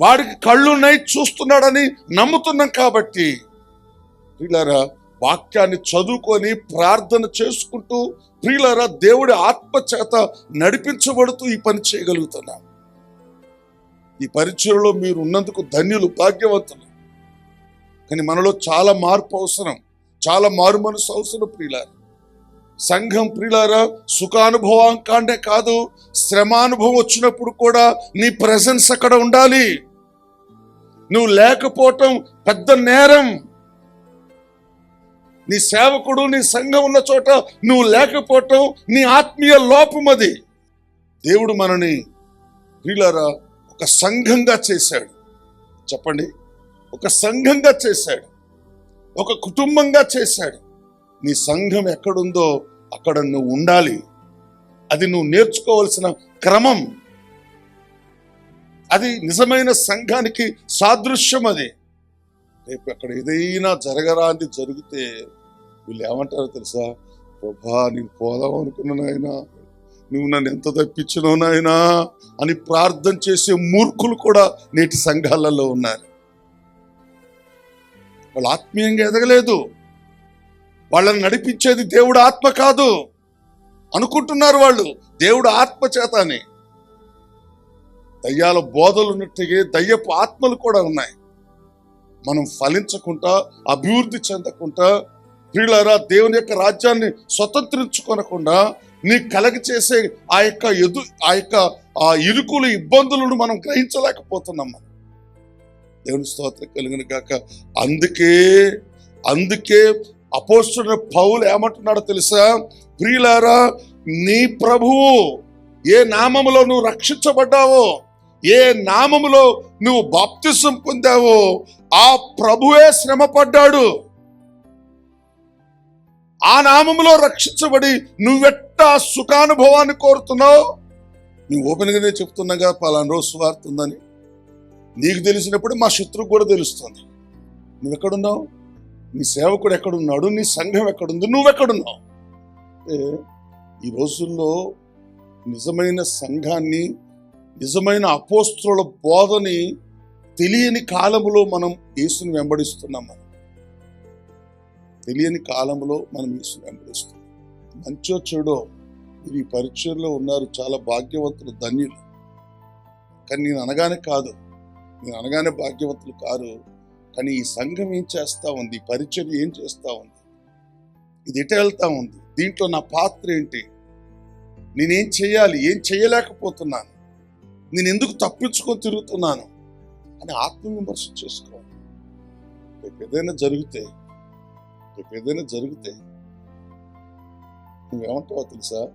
వాడికి కళ్ళున్నాయి చూస్తున్నాడని నమ్ముతున్నాం కాబట్టి. ప్రియులారా వాక్యాన్ని చదువుకొని ప్రార్థన చేసుకుంటూ ప్రియులారా దేవుడి ఆత్మ చేత నడిపించబడుతూ ఈ పని చేయగలుగుతున్నాం. ఈ పరిచయంలో మీరు ఉన్నందుకు ధన్యులు భాగ్యవంతులు. కానీ మనలో చాలా మార్పు అవసరం. చాలా మారు మనసు అవసరం ప్రియులారా. సంఘం ప్రియులారా సుఖానుభవం కాండే కాదు శ్రమానుభవం వచ్చినప్పుడు కూడా నీ ప్రెసెన్స్ అక్కడ ఉండాలి. నువ్వు లేకపోవటం పెద్ద నేరం. నీ సేవకుడు నీ సంఘం ఉన్న చోట నువ్వు లేకపోవటం నీ ఆత్మీయ లోపం అది. దేవుడు మనని వీళ్ళరా ఒక సంఘంగా చేశాడు. చెప్పండి. ఒక సంఘంగా చేశాడు. ఒక కుటుంబంగా చేశాడు. నీ సంఘం ఎక్కడుందో అక్కడ నువ్వు ఉండాలి. అది నువ్వు నేర్చుకోవాల్సిన క్రమం. అది నిజమైన సంఘానికి సాదృశ్యం అది. రేపు అక్కడ ఏదైనా జరగరాంది జరిగితే వీళ్ళు ఏమంటారో తెలుసా? ప్రభా నేను పోదాం అనుకున్నాను ఆయన నువ్వు నన్ను ఎంత తప్పించినావు నాయనా? అని ప్రార్థన చేసే మూర్ఖులు కూడా నేటి సంఘాలలో ఉన్నారు. వాళ్ళు ఆత్మీయంగా ఎదగలేదు. వాళ్ళని నడిపించేది దేవుడు ఆత్మ కాదు. అనుకుంటున్నారు వాళ్ళు. దేవుడు ఆత్మ చేత అని. దయ్యాల బోధలు ఉన్నట్టుగా దయ్యపు ఆత్మలు కూడా ఉన్నాయి. మనం ఫలించకుండా అభివృద్ధి చెందకుండా ప్రియులారా దేవుని యొక్క రాజ్యాన్ని స్వతంత్రించుకొనకుండా నీ కలగ చేసే ఆ యొక్క ఎదు ఆ యొక్క ఆ ఇరుకులు ఇబ్బందులను మనం గ్రహించలేకపోతున్నాం మనం. దేవుని స్తోత్రం కలిగిన కాక అందుకే అందుకే అపోస్తున్న పౌలు ఏమంటున్నాడో తెలుసా? ప్రియులారా నీ ప్రభువు ఏ నామములో నువ్వు రక్షించబడ్డావో ఏ నామములో నువ్వు బాప్తిసం పొందావో ఆ ప్రభువే శ్రమ పడ్డాడు ఆ నామములో రక్షించబడి నువ్వెట్టా సుఖానుభవాన్ని కోరుతున్నావు? నువ్వు ఓపెన్గానే చెప్తున్నాగా పలానా రోజు వార్త ఉందని. నీకు తెలిసినప్పుడు మా శత్రువు కూడా తెలుస్తుంది. నువ్వు ఎక్కడున్నావు నీ సేవకుడు ఎక్కడున్నాడు? నీ సంఘం ఎక్కడుంది? నువ్వెక్కడున్నావు? ఈ రోజుల్లో నిజమైన సంఘాన్ని నిజమైన అపోస్త్రుల బోధని తెలియని కాలములో మనం యేసుని వెంబడిస్తున్నాం మనం. తెలియని కాలంలో మనం యేసుని వెంబడిస్తున్నాం. మంచో చెడో మీరు ఈ పరిచయంలో ఉన్నారు చాలా భాగ్యవంతులు ధన్యులు. కానీ నేను అనగానే కాదు నేను అనగానే భాగ్యవంతులు కారు. కానీ ఈ సంఘం ఏం చేస్తా ఉంది? ఈ పరిచయం ఏం చేస్తా ఉంది? ఇది ఎట వెళ్తా ఉంది? దీంట్లో నా పాత్ర ఏంటి? నేనేం చేయాలి? ఏం చేయలేకపోతున్నాను? నేను ఎందుకు తప్పించుకొని తిరుగుతున్నాను అని ఆత్మవిమర్శ చేసుకోవాలి. రేపు ఏదైనా జరిగితే రేపు ఏదైనా జరిగితే నువ్వేమంటావో తెలుసా?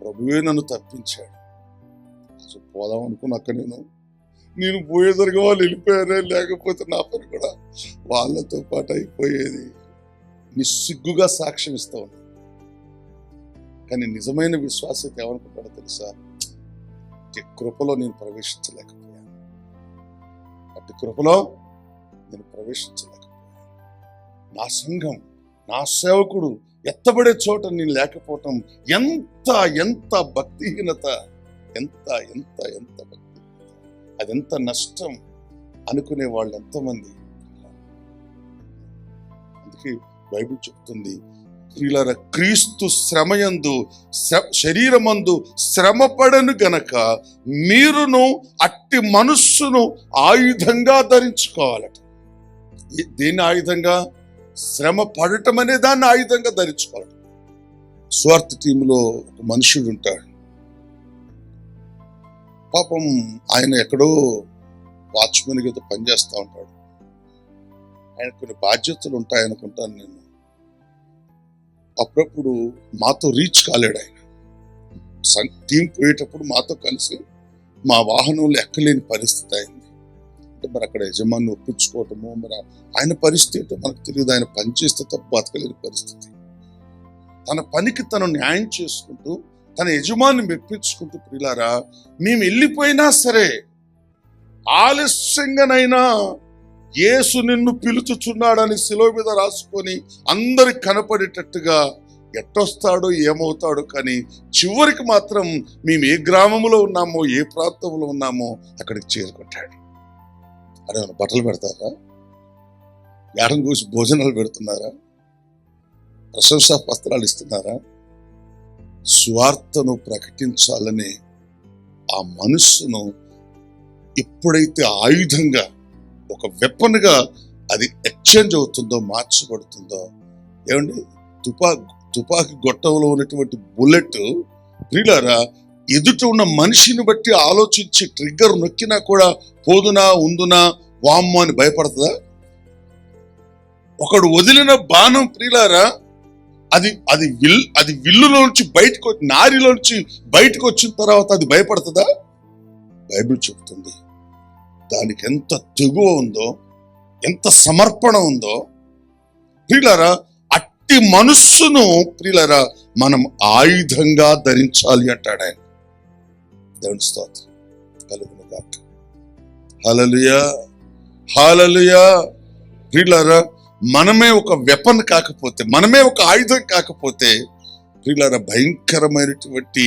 ప్రభువే నన్ను తప్పించాడు. అసలు పోదాం అనుకున్నాక నేను నేను పోయేసరిగా వాళ్ళు వెళ్ళిపోయారే లేకపోతే నా పని కూడా వాళ్ళతో పాటు అయిపోయేది. నిస్సిగ్గుగా సాక్ష్యం ఇస్తా ఉన్నా కానీ నిజమైన విశ్వాసత ఏమనుకుంటాడో తెలుసా? అట్టి కృపలో నేను ప్రవేశించలేకపోయాను. అట్టి కృపలో నేను ప్రవేశించలేకపోయాను. నా సంఘం నా సేవకుడు ఎత్తబడే చోట నేను లేకపోవటం ఎంత ఎంత భక్తిహీనత ఎంత ఎంత ఎంత భక్తిహీనత అదెంత నష్టం అనుకునే వాళ్ళు ఎంతమంది అందుకే బైబిల్ చెప్తుంది ప్రియులారా క్రీస్తు శ్రమయందు శరీరమందు శ్రమపడను గనక మీరును అట్టి మనస్సును ఆయుధంగా ధరించుకోవాలట. దీన్ని ఆయుధంగా? శ్రమ పడటం అనే దాన్ని ఆయుధంగా ధరించుకోవాలి స్వార్థ టీంలో ఒక మనుషుడు ఉంటాడు. పాపం ఆయన ఎక్కడో వాచ్మెన్ ఏదో పనిచేస్తూ ఉంటాడు. ఆయన కొన్ని బాధ్యతలు ఉంటాయనుకుంటాను నేను. అప్పుడప్పుడు మాతో రీచ్ కాలేడు ఆయన. టీం పోయేటప్పుడు మాతో కలిసి మా వాహనంలో ఎక్కలేని పరిస్థితి అయింది. అంటే మరి అక్కడ యజమాని ఒప్పించుకోవటము మరి ఆయన పరిస్థితి ఏంటో మనకు తెలియదు. ఆయన పనిచేస్తే తప్ప బతకలేని పరిస్థితి. తన పనికి తను న్యాయం చేసుకుంటూ తన యజమాని మెప్పించుకుంటూ ప్రిలారా మేము వెళ్ళిపోయినా సరే ఆలస్యంగానైనా యేసు నిన్ను పిలుచుచున్నాడని శిలువ మీద రాసుకొని అందరికి కనపడేటట్టుగా ఎట్టొస్తాడో ఏమవుతాడో కానీ చివరికి మాత్రం మేము ఏ గ్రామంలో ఉన్నామో ఏ ప్రాంతంలో ఉన్నామో అక్కడికి చేరుకుంటాడు. అడేమన్నా బట్టలు పెడతారా? ఏడం చూసి భోజనాలు పెడుతున్నారా? ప్రశంసా పత్రాలు ఇస్తున్నారా? స్వార్థను ప్రకటించాలని ఆ మనస్సును ఎప్పుడైతే ఆయుధంగా ఒక వెపన్గా అది ఎక్స్చేంజ్ అవుతుందో మార్చబడుతుందో ఏమండి? తుపా తుపాకి గొట్టంలో ఉన్నటువంటి బుల్లెట్ ప్రియులారా ఎదుట ఉన్న మనిషిని బట్టి ఆలోచించి ట్రిగ్గర్ నొక్కినా కూడా పోదునా ఉందునా వామ్మో అని భయపడుతుందా? ఒకడు వదిలిన బాణం ప్రియులారా అది అది విల్ అది విల్లులోంచి బయటకు వచ్చి నారిలోంచి బయటకు వచ్చిన తర్వాత అది భయపడుతుందా? బైబిల్ చెప్తుంది. దానికి ఎంత తెగువ ఉందో ఎంత సమర్పణ ఉందో ప్రియులరా అట్టి మనస్సును ప్రియులరా మనం ఆయుధంగా ధరించాలి అంటాడు ఆయన. దేవుని స్తోత్రం కలుగును కాక హలలుయా హాలలుయా ప్రియులరా మనమే ఒక వెపన్ కాకపోతే మనమే ఒక ఆయుధం కాకపోతే ప్రియులరా భయంకరమైనటువంటి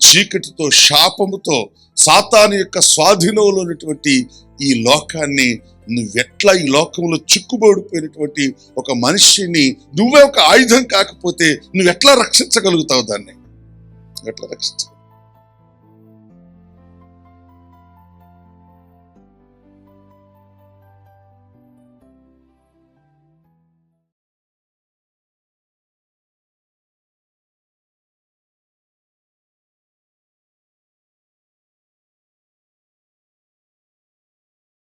చీకటితో శాపముతో సాతాను యొక్క స్వాధీనంలో ఉన్నటువంటి ఈ లోకాన్ని నువ్వెట్లా ఈ లోకంలో చిక్కుబడిపోయినటువంటి ఒక మనిషిని నువ్వే ఒక ఆయుధం కాకపోతే నువ్వెట్లా రక్షించగలుగుతావు దాన్ని? ఎట్లా రక్షించగలుగుతావు?